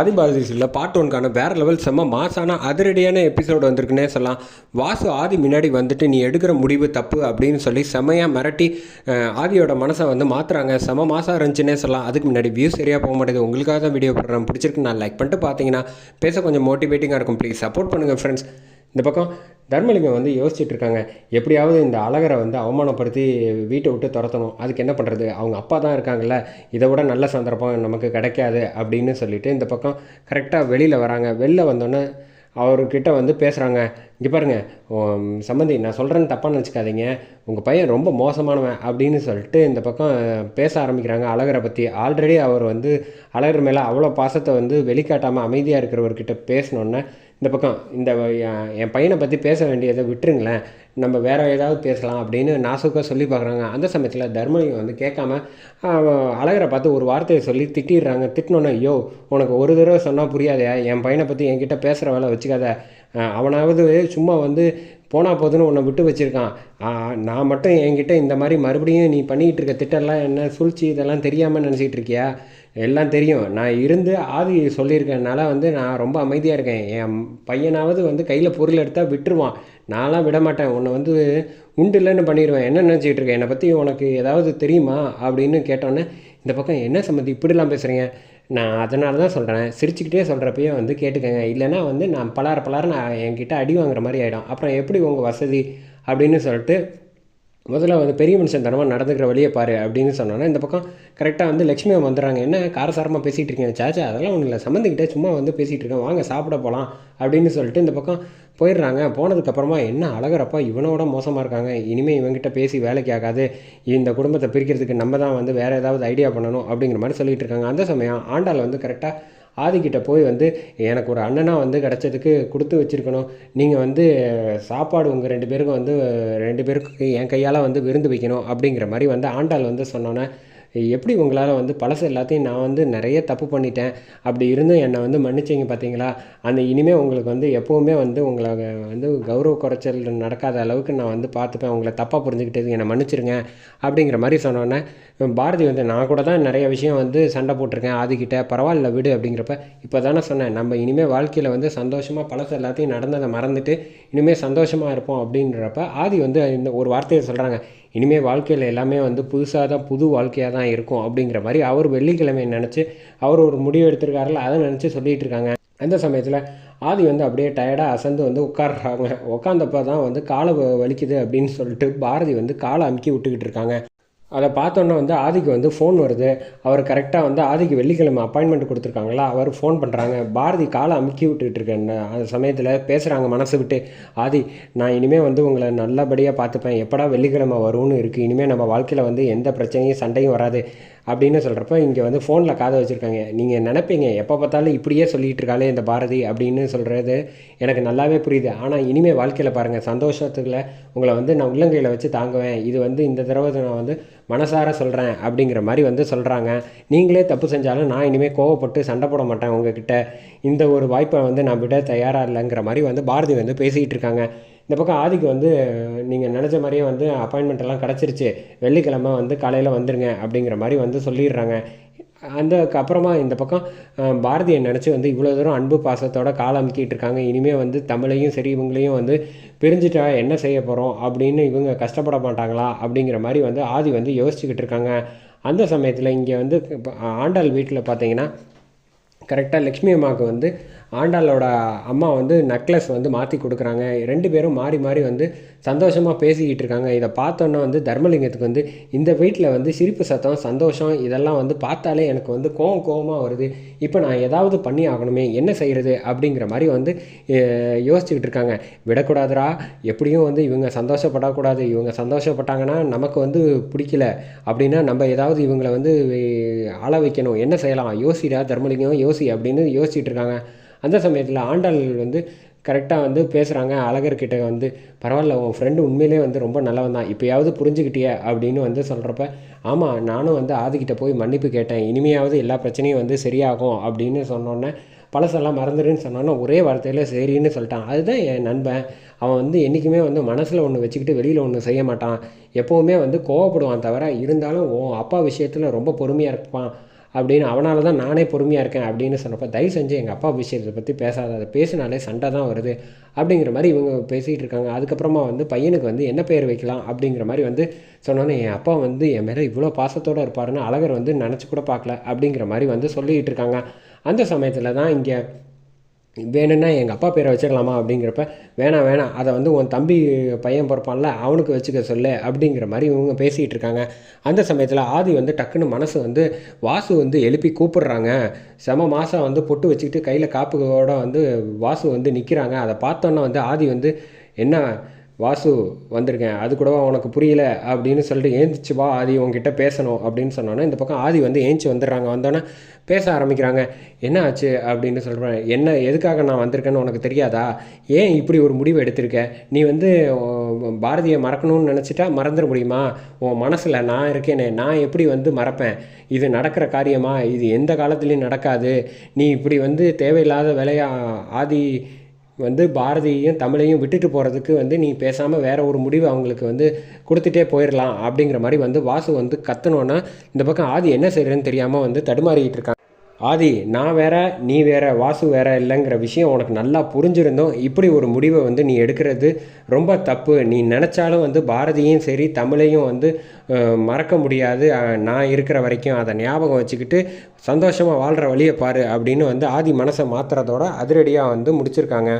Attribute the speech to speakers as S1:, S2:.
S1: ஆதிபாரதிஸில் part ஒன்க்கான வேறு level செம்ம மாசான அதிரடியான எபிசோடு வந்திருக்குன்னே சொல்லலாம். வாசு ஆதி முன்னாடி வந்துட்டு நீ எடுக்கிற முடிவு தப்பு அப்படின்னு சொல்லி செம்மையாக மிரட்டி ஆதியோட மனசை வந்து மாற்றுறாங்க செம மாசாக இருந்துச்சுன்னே சொல்லலாம். அதுக்கு முன்னாடி வியூ சரியாக போக மாட்டேது உங்களுக்காக தான் வீடியோ போடுறேன். பிடிச்சிருக்கு நான் லைக் பண்ணிட்டு பார்த்தீங்கன்னா பேச கொஞ்சம் மோட்டிவேட்டிங்காக இருக்கும். ப்ளீஸ் சப்போர்ட் பண்ணுங்கள் ஃப்ரெண்ட்ஸ் இந்த பக்கம் தர்மலிங்கம் வந்து யோசிச்சுட்டு இருக்காங்க எப்படியாவது இந்த அழகரை வந்து அவமானப்படுத்தி வீட்டை விட்டு துரத்தணும். அதுக்கு என்ன பண்ணுறது அவங்க அப்பா தான் இருக்காங்கல்ல. இதை விட நல்ல சந்தர்ப்பம் நமக்கு கிடைக்காது அப்படின்னு சொல்லிட்டு இந்த பக்கம் கரெக்டாக வெளியில் வராங்க. வெளில வந்தோன்னே அவர்கிட்ட வந்து பேசுகிறாங்க இங்கே பாருங்கள் சம்பந்தி சம்மந்தி நான் சொல்கிறேன்னு தப்பாக நினச்சிக்காதீங்க. உங்கள் பையன் ரொம்ப மோசமானவன் அப்படின்னு சொல்லிட்டு இந்த பக்கம் பேச ஆரம்பிக்கிறாங்க அழகரை பற்றி ஆல்ரெடி அவர் வந்து அழகர் மேலே அவ்வளோ பாசத்தை வந்து வெளிக்காட்டாமல் அமைதியாக இருக்கிறவர்கிட்ட பேசினோன்னே இந்த பக்கம் இந்த என் பையனை பற்றி பேச வேண்டியதை விட்டுருங்களேன். நம்ம வேறு ஏதாவது பேசலாம் அப்படின்னு நாசுக்காக சொல்லி பார்க்குறாங்க. அந்த சமயத்தில் தர்மலிங்கம் வந்து கேட்காம அவன் அழகரை பார்த்து ஒரு வார்த்தையை சொல்லி திட்டிடுறாங்க. திட்டினோன்னே ஐயோ உனக்கு ஒரு தடவை சொன்னால் புரியாதே. என் பையனை பற்றி என்கிட்ட பேசுகிற வேலை வச்சுக்காத. அவனாவது சும்மா வந்து போனால் போதுன்னு உன்னை விட்டு வச்சுருக்கான். நான் மட்டும் என்கிட்ட இந்த மாதிரி மறுபடியும் நீ பண்ணிக்கிட்டு இருக்க திட்டம்லாம் என்ன சூழ்ச்சி இதெல்லாம் தெரியாமல் நினச்சிக்கிட்டு இருக்கியா? எல்லாம் தெரியும். நான் இருந்து ஆதி சொல்லியிருக்கனால வந்து நான் ரொம்ப அமைதியாக இருக்கேன். என் பையனாவது வந்து கையில் பொருள் எடுத்தால் விட்டுருவான். நான்லாம் விட மாட்டேன். உன்னை வந்து உண்டு இல்லைன்னு பண்ணிடுவேன். என்ன நினச்சிக்கிட்டு இருக்கேன் என்னை பற்றி உனக்கு ஏதாவது தெரியுமா? அப்படின்னு கேட்டோன்னே இந்த பக்கம் என்ன சம்மந்தி இப்படிலாம் பேசுகிறீங்க நான் அதனால தான் சொல்கிறேன் சிரிச்சுக்கிட்டே சொல்கிறப்பயே வந்து கேட்டுக்கங்க. இல்லைன்னா வந்து நான் பலார பலார நான் என்கிட்ட அடி வாங்குற மாதிரி ஆகிடும் அப்புறம் எப்படி உங்கள் வசதி? அப்படின்னு சொல்லிட்டு முதல்ல வந்து பெரிய மனுஷன் தனமாக நடந்துக்கிற வழியை பாரு அப்படின்னு சொன்னோன்னா இந்த பக்கம் கரெக்டாக வந்து லக்ஷ்மி வந்துடுறாங்க. என்ன காரசாரமாக பேசிகிட்டு இருக்கேன் சாச்சா அதெல்லாம் ஒன்றும் இல்லை. சம்மந்திக்கிட்டே சும்மா வந்து பேசிகிட்டு இருக்கேன். வாங்க சாப்பிட போகலாம் அப்படின்னு சொல்லிட்டு இந்த பக்கம் போயிடுறாங்க. போனதுக்கப்புறமா என்ன அழகரப்பா இவனோட மோசமாக இருக்காங்க. இனிமேல் இவங்ககிட்ட பேசி வேலைக்கு ஆகாது. இந்த குடும்பத்தை பிரிக்கிறதுக்கு நம்ம தான் வந்து வேறு ஏதாவது ஐடியா பண்ணணும் அப்படிங்கிற மாதிரி சொல்லிகிட்டு இருக்காங்க. அந்த சமயம் ஆண்டாள் வந்து கரெக்டாக ஆதிக்கிட்ட போய் வந்து எனக்கு ஒரு அண்ணனாக வந்து கிடச்சதுக்கு கொடுத்து வச்சுருக்கணும். நீங்கள் வந்து சாப்பாடு உங்கள் ரெண்டு பேருக்கும் வந்து ரெண்டு பேருக்கு என் கையால் வந்து விருந்து வைக்கணும் அப்படிங்கிற மாதிரி வந்து ஆண்டாள் வந்து சொன்னோன்னே எப்படி உங்களால் வந்து பழசு எல்லாத்தையும் நான் வந்து நிறைய தப்பு பண்ணிட்டேன்? அப்படி இருந்தும் என்னை வந்து மன்னிச்சிங்க பார்த்தீங்களா அந்த இனிமேல் உங்களுக்கு வந்து எப்போவுமே வந்து உங்களை வந்து கௌரவ குறைச்சல் நடக்காத அளவுக்கு நான் வந்து பார்த்துப்பேன் உங்களை தப்பாக புரிஞ்சுக்கிட்டது என்னை மன்னிச்சிருங்க அப்படிங்கிற மாதிரி சொன்னோன்னே பாரதி வந்து நான் கூட தான் நிறைய விஷயம் வந்து சண்டை போட்டிருக்கேன். ஆதிக்கிட்ட பரவாயில்ல விடு அப்படிங்கிறப்ப இப்போ தானே சொன்னேன். நம்ம இனிமேல் வாழ்க்கையில் வந்து சந்தோஷமாக பழசு எல்லாத்தையும் நடந்ததை மறந்துட்டு இனிமேல் சந்தோஷமாக இருப்போம் அப்படின்றப்ப ஆதி வந்து இந்த ஒரு வார்த்தையை சொல்கிறாங்க இனிமேல் வாழ்க்கையில் எல்லாமே வந்து புதுசாக தான் புது வாழ்க்கையாக தான் இருக்கும் அப்படிங்கிற மாதிரி அவர் வெள்ளிக்கிழமை நினச்சி அவர் ஒரு முடிவு எடுத்திருக்காருல அதை நினச்சி சொல்லிகிட்டு இருக்காங்க. அந்த சமயத்தில் ஆதி வந்து அப்படியே டயர்டாக அசந்து வந்து உட்கார்றாங்க. உட்காந்தப்ப தான் வந்து காலை வ- வலிக்குது அப்படின்னு சொல்லிட்டு பாரதி வந்து காலை அமுக்கி விட்டுக்கிட்டு இருக்காங்க. அதை பார்த்தோன்னே வந்து ஆதிக்கு வந்து ஃபோன் வருது. அவர் கரெக்டாக வந்து ஆதிக்கு வெள்ளிக்கிழமை அப்பாயின்மெண்ட் கொடுத்துருக்காங்களா? அவர் ஃபோன் பண்ணுறாங்க பாரதி காலை அமுக்கி விட்டுக்கிட்டு இருக்கேன். அந்த சமயத்தில் பேசுகிறாங்க மனசு விட்டு. ஆதி நான் இனிமேல் வந்து உங்களை நல்லபடியாக பார்த்துப்பேன். எப்படா வெள்ளிக்கிழமை வரும்னு இருக்குது இனிமேல் நம்ம வாழ்க்கையில் வந்து எந்த பிரச்சனையும் சண்டையும் வராது அப்படின்னு சொல்கிறப்ப இங்கே வந்து ஃபோனில் காதை வச்சுருக்காங்க. நீங்கள் நினைப்பீங்க எப்போ பார்த்தாலும் இப்படியே சொல்லிகிட்டு இருக்காளே இந்த பாரதி அப்படின்னு சொல்கிறது எனக்கு நல்லாவே புரியுது. ஆனால் இனிமேல் வாழ்க்கையில் பாருங்கள் சந்தோஷத்துக்குள்ள உங்களை வந்து நான் உள்ளங்கையில் வச்சு தாங்குவேன். இது வந்து இந்த தடவை நான் வந்து மனசார சொல்கிறேன் அப்படிங்கிற மாதிரி வந்து சொல்கிறாங்க நீங்களே தப்பு செஞ்சாலும் நான் இனிமேல் கோவப்பட்டு சண்டை போட மாட்டேன் உங்ககிட்ட. இந்த ஒரு வாய்ப்பை வந்து நான் விட தயாராக இல்லைங்கிற மாதிரி வந்து பாரதி வந்து பேசிக்கிட்டு இருக்காங்க. இந்த பக்கம் ஆதிக்கு வந்து நீங்கள் நினச்ச மாதிரியே வந்து அப்பாயின்மெண்ட் எல்லாம் கிடச்சிருச்சு. வெள்ளிக்கிழமை வந்து காலையில் வந்துருங்க அப்படிங்கிற மாதிரி வந்து சொல்லிடுறாங்க. அந்த அப்புறமா இந்த பக்கம் பாரதியை நினச்சி வந்து இவ்வளோ தூரம் அன்பு பாசத்தோட கால் அமுக்கிட்டு இருக்காங்க. இனிமேல் வந்து தமிழையும் சரி இவங்களையும் வந்து பிரிஞ்சுட்டா என்ன செய்ய போகிறோம் அப்படின்னு இவங்க கஷ்டப்பட மாட்டாங்களா? அப்படிங்கிற மாதிரி வந்து ஆதி வந்து யோசிச்சுக்கிட்டு இருக்காங்க. அந்த சமயத்தில் இங்கே வந்து ஆண்டாள் வீட்டில் பார்த்தீங்கன்னா கரெக்டாக லக்ஷ்மி அம்மாவுக்கு வந்து ஆண்டாளோட அம்மா வந்து நக்லஸ் வந்து மாற்றி கொடுக்குறாங்க. ரெண்டு பேரும் மாறி மாறி வந்து சந்தோஷமாக பேசிக்கிட்டு இருக்காங்க. இதை பார்த்தோன்னே வந்து தர்மலிங்கத்துக்கு வந்து இந்த வீட்டில் வந்து சிரிப்பு சத்தம் சந்தோஷம் இதெல்லாம் வந்து பார்த்தாலே எனக்கு வந்து கோவம் கோவமாக வருது. இப்போ நான் ஏதாவது பண்ணி ஆகணுமே என்ன செய்கிறது அப்படிங்கிற மாதிரி வந்து யோசிச்சுக்கிட்டு இருக்காங்க. விடக்கூடாதுரா எப்படியும் வந்து இவங்க சந்தோஷப்படக்கூடாது. இவங்க சந்தோஷப்பட்டாங்கன்னா நமக்கு வந்து பிடிக்கல அப்படின்னா நம்ம ஏதாவது இவங்களை வந்து ஆள வைக்கணும். என்ன செய்யலாம்? யோசிடா தர்மலிங்கம் யோசி அப்படின்னு யோசிச்சுட்டு இருக்காங்க. அந்த சமயத்தில் ஆண்டாள் வந்து கரெக்டாக வந்து பேசுகிறாங்க அழகர்கிட்ட வந்து பரவாயில்ல உன் ஃப்ரெண்டு உண்மையிலே வந்து ரொம்ப நல்லவன் தான். இப்போயாவது புரிஞ்சுக்கிட்டிய அப்படின்னு வந்து சொல்கிறப்ப ஆமாம் நானும் வந்து ஆதிக்கிட்ட போய் மன்னிப்பு கேட்டேன். இனிமையாவது எல்லா பிரச்சனையும் வந்து சரியாகும் அப்படின்னு சொன்னோன்னே பழசெல்லாம் மறந்துடுன்னு சொன்னோன்னே ஒரே வார்த்தையில் சரின்னு சொல்லிட்டான். அதுதான் என் நண்பன். அவன் வந்து என்றைக்குமே வந்து மனசில் ஒன்று வச்சுக்கிட்டு வெளியில் ஒன்று செய்ய மாட்டான். எப்போவுமே வந்து கோவப்படுவான் தவிர இருந்தாலும் உன் அப்பா விஷயத்தில் ரொம்ப பொறுமையாக இருப்பான். அப்படின்னு அவனால தான் நானே பொறுமையாக இருக்கேன் அப்படின்னு சொன்னப்போ தயவு செஞ்சு எங்கள் அப்பா விஷயத்தை பற்றி பேசாத. அதை பேசினாலே சண்டை தான் வருது. அப்படிங்கிற மாதிரி இவங்க பேசிகிட்டு இருக்காங்க. அதுக்கப்புறமா வந்து பையனுக்கு வந்து என்ன பேர் வைக்கலாம் அப்படிங்கிற மாதிரி வந்து சொன்னோன்னே என் அப்பா வந்து என் மேலே இவ்வளோ பாசத்தோடு இருப்பாருன்னு அழகர் வந்து நினச்சி கூட பார்க்கல. அப்படிங்கிற மாதிரி வந்து சொல்லிக்கிட்டு இருக்காங்க. அந்த சமயத்தில் தான் இங்கே வேணும்னா எங்கள் அப்பா பேரை வச்சுக்கலாமா அப்படிங்கிறப்ப வேணாம் வேணாம். அதை வந்து உன் தம்பி பையன் பிறப்பான்ல அவனுக்கு வச்சுக்க சொல்லு அப்படிங்கிற மாதிரி இவங்க பேசிகிட்டு இருக்காங்க. அந்த சமயத்தில் ஆதி வந்து டக்குன்னு மனசு வந்து வாசு வந்து எழுப்பி கூப்பிடுறாங்க. செம மாதம் வந்து பொட்டு வச்சுக்கிட்டு கையில் காப்புகளோட வந்து வாசு வந்து நிற்கிறாங்க அதை பார்த்தோன்னே வந்து ஆதி வந்து என்ன வாசு வந்திருக்கேன் அது கூடவா உனக்கு புரியல அப்படின்னு சொல்லிட்டு ஏந்திச்சு வா ஆதி உங்ககிட்ட பேசணும் அப்படின்னு சொன்னோன்னே இந்த பக்கம் ஆதி வந்து ஏஞ்சி வந்துடுறாங்க. வந்தோன்னே பேச ஆரம்பிக்கிறாங்க. என்ன ஆச்சு அப்படின்னு சொல்கிறேன் என்ன எதுக்காக நான் வந்திருக்கேன்னு உனக்கு தெரியாதா? ஏன் இப்படி ஒரு முடிவு எடுத்திருக்க? நீ வந்து பாரதியை மறக்கணும்னு நினச்சிட்டா மறந்துட முடியுமா? உன் மனசில் நான் இருக்கேனே நான் எப்படி வந்து மறப்பேன்? இது நடக்கிற காரியமா? இது எந்த காலத்துலேயும் நடக்காது. நீ இப்படி வந்து தேவையில்லாத வேலையாக ஆதி வந்து பாரதியையும் தமிழையும் விட்டுட்டு போகிறதுக்கு வந்து நீ பேசாமல் வேற ஒரு முடிவு அவங்களுக்கு வந்து கொடுத்துட்டே போயிடலாம் அப்படிங்கிற மாதிரி வந்து வாசு வந்து கத்தனோன்னா இந்த பக்கம் ஆதி என்ன செய்கிறேன்னு தெரியாமல் வந்து தடுமாறிக்கிட்டு இருக்காங்க. ஆதி நான் வேற நீ வேற வாசு வேற இல்லைங்கிற விஷயம் உனக்கு நல்லா புரிஞ்சிருந்தோம் இப்படி ஒரு முடிவை வந்து நீ எடுக்கிறது ரொம்ப தப்பு. நீ நினச்சாலும் வந்து பாரதியும் சரி தமிழையும் வந்து மறக்க முடியாது. நான் இருக்கிற வரைக்கும் அதை ஞாபகம் வச்சுக்கிட்டு சந்தோஷமாக வாழ்கிற வழியை பாரு அப்படின்னு வந்து ஆதி மனசை மாற்றுறதோட அதிரடியாக வந்து முடிச்சிருக்காங்க.